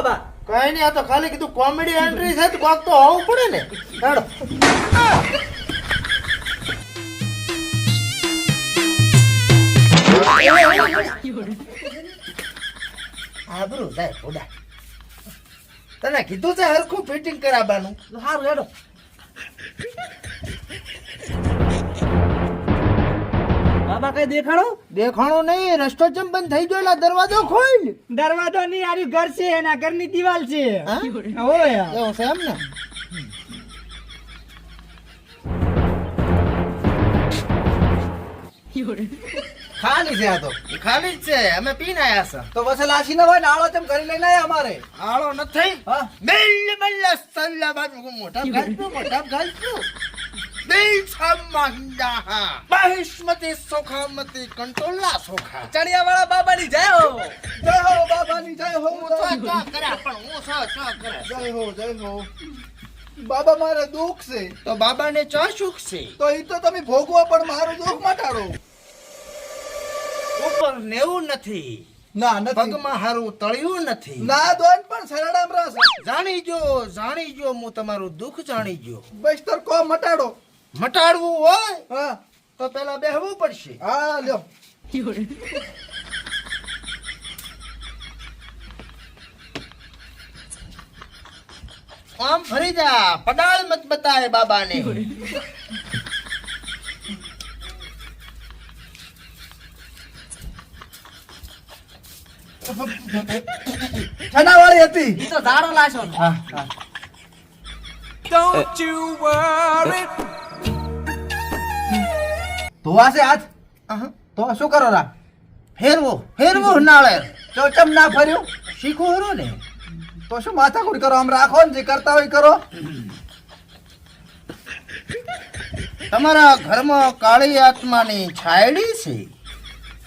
બાબા. કઈ નહીં આ તો ખાલી કીધું કોમેડી એન્ટ્રી છે, તો કોક તો હોવું પડે ને. હેડો. આબરૂ ફોડા તને કીધું છે હરખું ફિટિંગ કરાવવાનું. સારું હેડો. બાબા કઈ દેખાડો? દેખાણો નહીં રસ્તો ચમ બંધ થઈ ગયો દરવાજો ખોલ. દરવાજો નહીં આરી ઘર છે એના ઘરની દિવાલ છે. હા? એવું છે એમ ને? ખાલી છે આ તો. ખાલી જ છે અમે પીને આયા છે. તો વસે લાસી ન હોય નાળો તેમ કરી લઈને આયા અમારે. આળો નથી. બેલ બેલ સલ્લા બાજુ મોટા ગાલજો મોટા ગાલજો દિલ સમંદા કંટોલા સુખા. ચણિયા વાળા બાબાની જય હો. જય હો બાબાની જય હો. હું તો ચા પણ હું સા ચા કરે. જય હો જય હો. બાબા મારે દુઃખ છે. તો બાબાને ચા સુખ છે? તો એ તો તમે ભોગવો પણ મારું દુઃખ મટાડો ઉપર નેવું નથી. ના નથી. પગમાં હારું તળિયું નથી. ના દોન પણ સરળામ રસ. જાણી જો જાણી જો હું તમારું દુઃખ જાણી જો બસ તર કો મટાડો. મટાડવું હોય તો પેલા બેહવું પડશે. હા લ્યો. આમ ફરી જા. પડાળ મત બતાય બાબાને. છનાવાળી હતી. ઈ તો ધારો લાશો ને. હા હા. ધોવા છે હાથ આહ, તો શું કરો રા? ફેરવો ફેરવો નાળે તો ચમ ના ફર્યું? શીખવું હરો ને. તો શું માથાકૂટ કરો? આમ રાખો ને જે કરતા હોય કરો. તમારા ઘરમાં કાળી આત્માની છાયડી છે.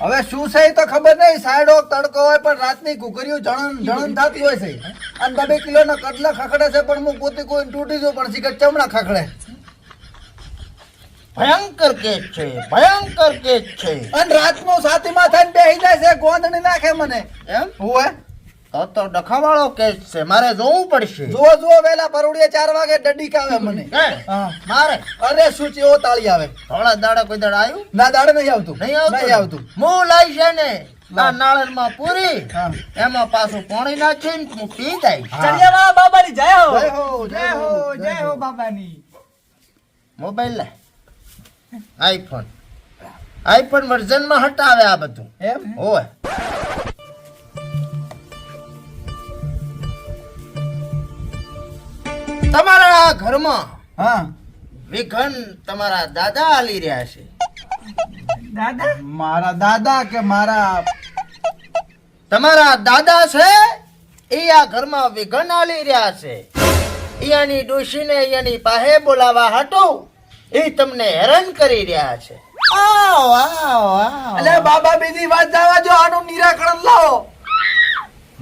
હવે શું છે તો ખબર નહીં. સાયડો તડકો હોય પણ રાતની ઘૂઘરીઓ જણન જણન થતી હોય છે. અને બે કિલો ના કટલા ખખડે છે પણ હું પોતે કોઈ તૂટી જવું પણ શીખર ચમડા ખખડે. ભયંકર કેસ છે ભયંકર કેસ છે. અને સાથી સાતીમાં થઈને બેહી જાય છે ગોંધણી નાખે મને. એમ? હોય તો તો ડખાવાળો કેસ છે મારે જોવું પડશે. જુઓ જુઓ વેલા પરોડીએ ચાર વાગે ડડી કાવે મને. હે? મારે? અરે શું ચેવો તાળી આવે. થોડા દાડા કોઈ દાડા આવ્યું ના દાડે નહીં આવતું. નહીં આવતું? નહીં આવતું. હું લાઈ છે ને નાળનમાં પૂરી. એમાં પાછું પાણી નાખીને હું પી જાય. ચડિયા બાબાની જય હો. જય હો જય હો જય હો. બાબાની. મોબાઈલ લે. આઈફોન. આઈફોન વર્ઝનમાં હટાવે આ બધું. એમ? હોય તમારા ઘરમાં હા. વિઘન તમારા દાદા આલી રહ્યા છે. દાદા? મારા દાદા કે મારા તમારા દાદા છે? એ આ ઘરમાં વિઘન આલી રહ્યા છે. અહીંયાની ડોશીને અહીંયાની પાસે બોલાવા હાટો. એ તમને હેરાન કરી રહ્યા છે. અલે બાબા બીજી વાત જવા જો આનું નિરાકરણ લાવો.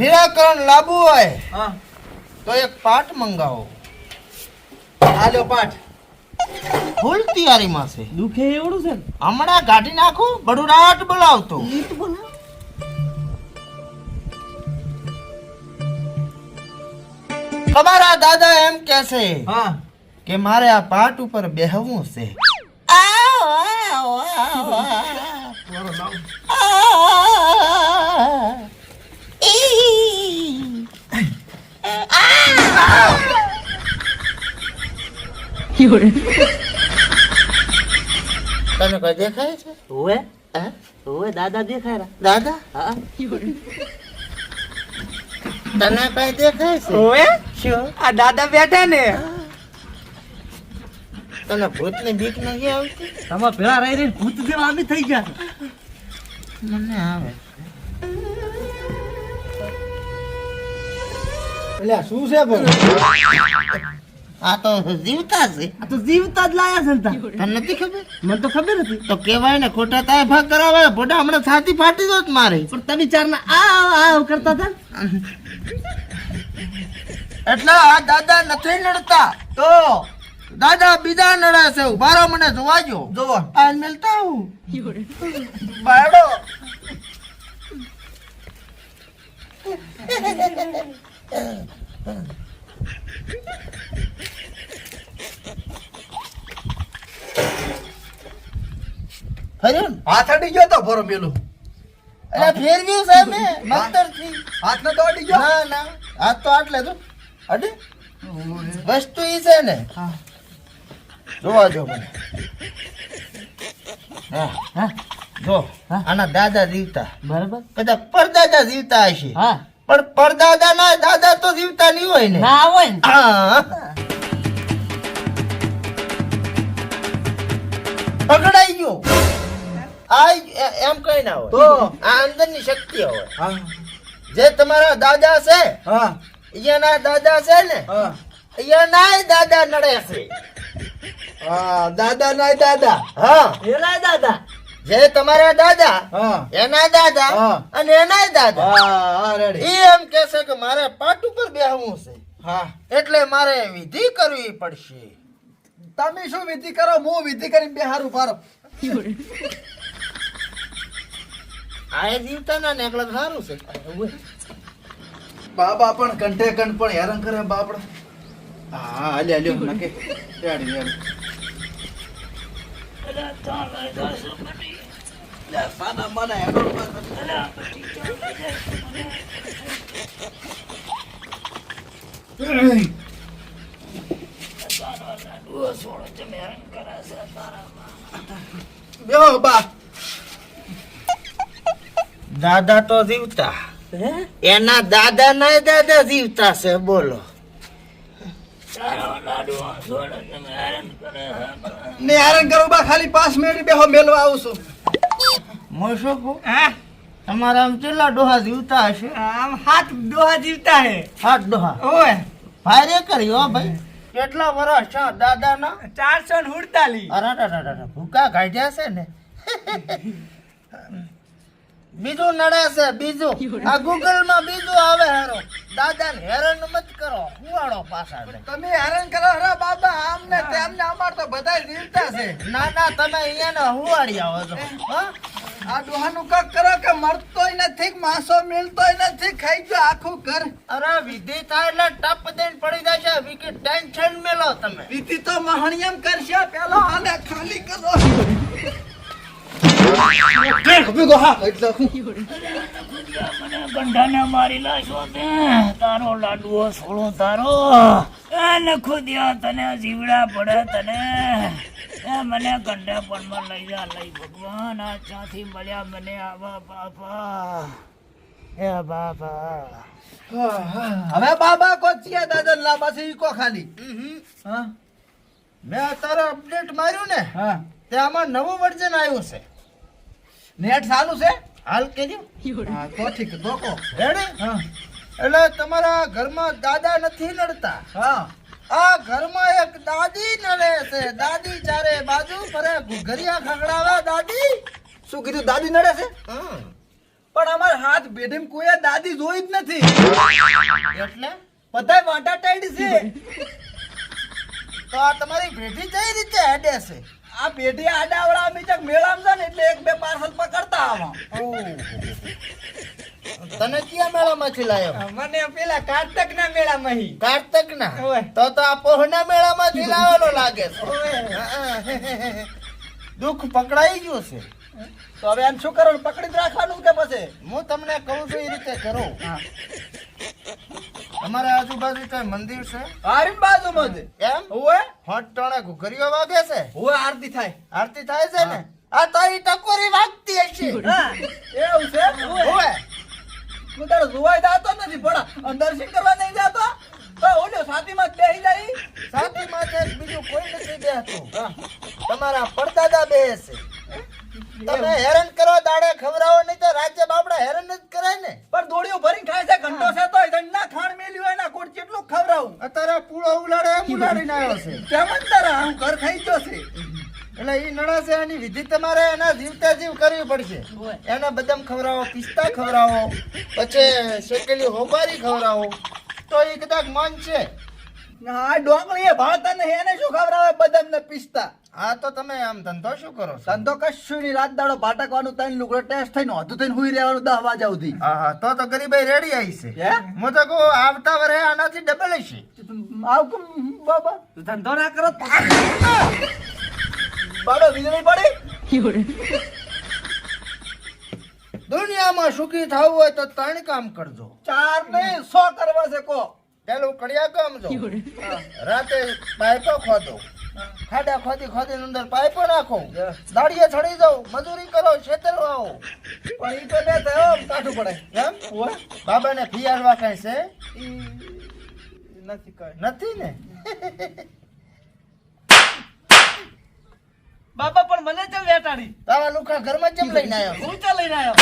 નિરાકરણ લાવવું હોય. તો એક પાઠ મંગાવો. આલો પાઠ. ફૂલ તૈયારીમાં છે. દુખે એવડું છે હમણાં કાઢી નાખું બડુરાટ બોલાવતો. ઈ તો તમારા દાદા એમ કે છે હા. કે મારે આ પાટ ઉપર બેહવું છે આવો, આવો, આવો, આવો. ઈ. તને કઈ દેખાય છે હે? ઓવે દાદા દેખાય. દાદા હા તને કઈ દેખાય છે ઓવે શું આ દાદા બેઠા ને તને ભૂતની બીક નથી આવતી? તમે પેલા રહી રહી ભૂત જેવા આમી થઈ ગયા મને આવે. એટલે શું છે ભાઈ? આ તો જીવતા છે. આ તો જીવતા જ લાયા છે ને તા. તને નથી ખબર? મને તો ખબર હતી. તો કેવાય ને ખોટા તાય ભાગ કરાવે ભોડા હમણાં છાતી ફાટી દોત મારે. પણ તમે ચાર ના આ આ કરતા હતા? ને. એટલે આ દાદા નથી લડતા. તો દાદા બીજા નડા છે બારો મને જોવાજો જોવો. આ મિલતા હું. બાડો હરિન હાથ અડી ગયો તો ભરો પેલું અરે ફેરવ્યું છે મેં થી હાથ ન તો અડી ગયો? ના ના. હાથ તો આટલે તો. અડી? વસ્તુ ઈ છે ને. હા. જોવા જો મને. હા હા જો આના દાદા જીવતા. બરાબર. કદાચ પરદાદા જીવતા હશે. હા. પણ પરદાદા ના દાદા તો જીવતા નહીં હોય ને. ના હોય ને. પકડાઈ ગયો. આ એમ કઈ ના હોય. તો? આ અંદરની શક્તિ હોય જે તમારા દાદા છે હા. અહીંયાના દાદા છે ને હા. અહીંયાના દાદા નડે છે. હા દાદા ના દાદા હા. એના દાદા. જે તમારા દાદા એના દાદા અને એના દાદા. એ એમ કે છે કે મારે પાટ ઉપર બેહવું છે. હા. એટલે મારે વિધિ કરવી પડશે. તમે શું વિધિ કરો? હું વિધિ કરીને બેહારું પારો આ જીવતા ના ને એકલા સારું છે. બાબા પણ કંઠે કંઠ પણ હેરાન કરે બાપડા. હા હાલ્યો હાલ્યો નકે રેડી રેડી લે, સાના માના હેરાન કરે. બેહો બા દાદા તો જીવતા હે એના દાદા ના દાદા જીવતા છે બોલો ને હેરાન કરો બા ખાલી પાંચ મિનિટ બેહો મેલવા આવું છું. હું શું કહું? હા? તમારા આમ કેટલા ડોહા જીવતા હશે? આમ હાથ ડોહા જીવતા હે. હાથ ડોહા? ઓય. ભારે કર્યો ભાઈ. કેટલા વર્ષ છે દાદાના? ચારસો ને હુડતાલી અરે ભૂકા કાઢ્યા છે ને. બીજું નડે છે બીજું. આ ગૂગલમાં બીજું આવે હેરો. દાદા ને હેરાન મત કરો હુવાડો પાછા તમે હેરાન કરો હરા બાબા આમને તેમને અમાર તો બધા જીવતા છે. ના ના તમે અહીંયા હુવાડી આવો છો. આ દોહાનું કક કરો કે મરતોય નથી માસો મિલતોય નથી ખાઈ ગયો આખું ઘર. અરે વિધિ થાય એટલે ટપ દઈને પડી જશે વિકેટ ટેન્શન મેલો તમે. વિધિ તો મહણિયમ કરશે પેલો હાલે ખાલી કરો. ભેગો હા એટલે હું ગંઢાને મારી લાશો તે તારો લાડવો સોળો તારો ખુદિયા તને જીવડા પડે તને એ મને ગંડા પણમાં લઈ જા લઈ ભગવાન આ ચાથી મળ્યા મને આવા બાપા એ બાપા હવે બાબા કોચિયા દાદા લાંબા છે ઈકો કો ખાલી. હા? મેં અત્યારે અપડેટ માર્યું ને હા. તે આમાં નવું વર્ઝન આવ્યું છે. નેટ ચાલુ છે? હાલ કેજો. હા તો ઠીક ધોકો રેડી? એટલે તમારા ઘરમાં દાદા નથી નડતા? હા. આ ઘરમાં એક દાદી નડે છે. દાદી ચારે બાજુ ફરે. ઘરિયા ખગડાવે દાદી. શું કીધું? દાદી નડે છે? હમ. પણ અમાર હાથ બેઠીમ કોઈ દાદી જોઈ જ નથી. એટલે? બધાય વાંટા ટાઈડ છે. તો આ તમારી ભેટી કઈ રીતે હેડે છે? આ પેઢી આડાવડા અમે ચક મેળામાં છે ને એટલે એક બે પાર્સલ પકડતા આવા તને કયા મેળામાંથી લાયો? મને પેલા કાર્તક ના મેળા મહી કાર્તક ના તો તો આ પોહના મેળામાંથી લાવેલો લાગે છે. દુઃખ પકડાઈ ગયું છે. તો હવે એમ શું કરો પકડી જ રાખવાનું કે પછી? હું તમને કહું છું એ રીતે કરો. હા. અમારા આજુબાજુ કઈ મંદિર છે? આરી બાજુમાં જ એમ? ઓએ હોટ ટણે ઘુઘરીઓ વાગે છે? ઓએ આરતી થાય. આરતી થાય છે ને? આ તારી ટકોરી વાગતી હશે. હા એવું છે? ઓય હું તારો જોવાય જાતો નથી પણ દર્શન કરવા નહીં જાતો? તો ઓલો સાતીમાં બેહી જાય. સાથી માથે બીજું કોઈ નથી બેહતું. તમારા પડદાદા બેસે તમે હેરાન કરો દાડે ખવરાવો નહીં તો રાજ્ય બાપડા હેરાન જ કરાય ને. પણ દોડીઓ ભરીને ખાય છે ઘંટો છે તો ધંડા ખાણ મેલ્યું હોય ના ખવડાવું. અત્યારે પૂળો ઉલાડે એમ ઉલાડીને આવ્યો છે. કેમ જ તારા હું ઘર ખાઈ ગયો છે. એટલે એ નડાશે એની વિધિ તમારે એના જીવતા જીવ કરવી પડશે. એને બદામ ખવડાવો પિસ્તા ખવડાવો પછી શેકેલી હોબારી ખવડાવો. તો એ કદાચ મન છે આ ડોંગળી એ ભાળતા નહીં એને શું ખવડાવે બદામ ને પિસ્તા? હા તો તમે આમ ધંધો શું કરો છો? ધંધો કશું નહીં રાત દાડો ભાટકવાનું ત્રણ લુગડો ટેસ્ટ થઈને હોતું થઈને હુઈ રહેવાનું દસ વાગ્યા સુધી. હા હા તો તો ગરીબાઈ રેડી આવી છે. હું? તો કહું આવતા વરે આનાથી ડબલ હશે. આવ કેમ બાબા ધંધો ના કરો. બાબા વીજળી પડી? દુનિયામાં સુખી થવું હોય તો ત્રણ કામ કરજો. ચાર નહીં સો કરવા છે કો પેલું કડિયા કામ જો. રાતે પાઇપો ખોદો. ખાડા ખોદી ખોદી અંદર પાઇપો નાખો. દાડીએ ચડી જાઓ. મજૂરી કરો ખેતર વાવો. પણ ઈ તો ને થયો કાઠું પડે. એમ? બાબાને ફી આલવા કઈ છે? નથી કઈ. નથી ને? બાબા પણ મને ચમ વેટાડી? તારા લુખા ઘરમાં ચમ લઈને આવ્યો? હું તો લઈને આવ્યો?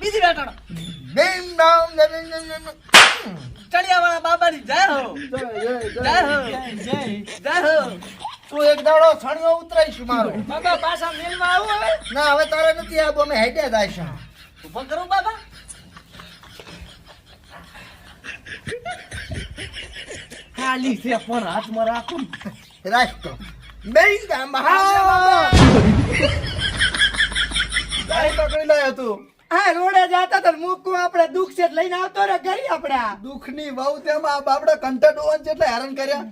બીજી વેટાડો. બેમ ડામ દે. બાબાની જય હો. જય, જય, જય. જય. હો. જય હો. તું એક દાડો છણિયો ઉતરાઈશ મારો. બાબા પાછા મિલમાં આવું હવે? ના હવે તારે નથી આવું અમે હેડ્યા જાય ઊભો કરું બાબા. ખાલી છે પણ હાથમાં રાખું રાખતો બેન ગામ હા. પકડી લાયો તું. આ રોડે જાતા તો મૂકું આપણે દુઃખ છે લઈને આવતો રે ઘરે આપણે આ. દુઃખની વહુ તેમાં આ બાપડો કંટા ડોવન છે એટલે હેરાન કર્યા.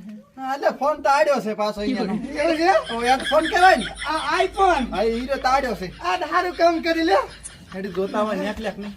એટલે ફોન તો આડ્યો છે પાછો એવું છે? ઓ યાર ફોન કહેવાય ને. આ આઈફોન હા હીરો તો આડ્યો છે. આ સારું કામ કરી લે હેડી નેક નહીં.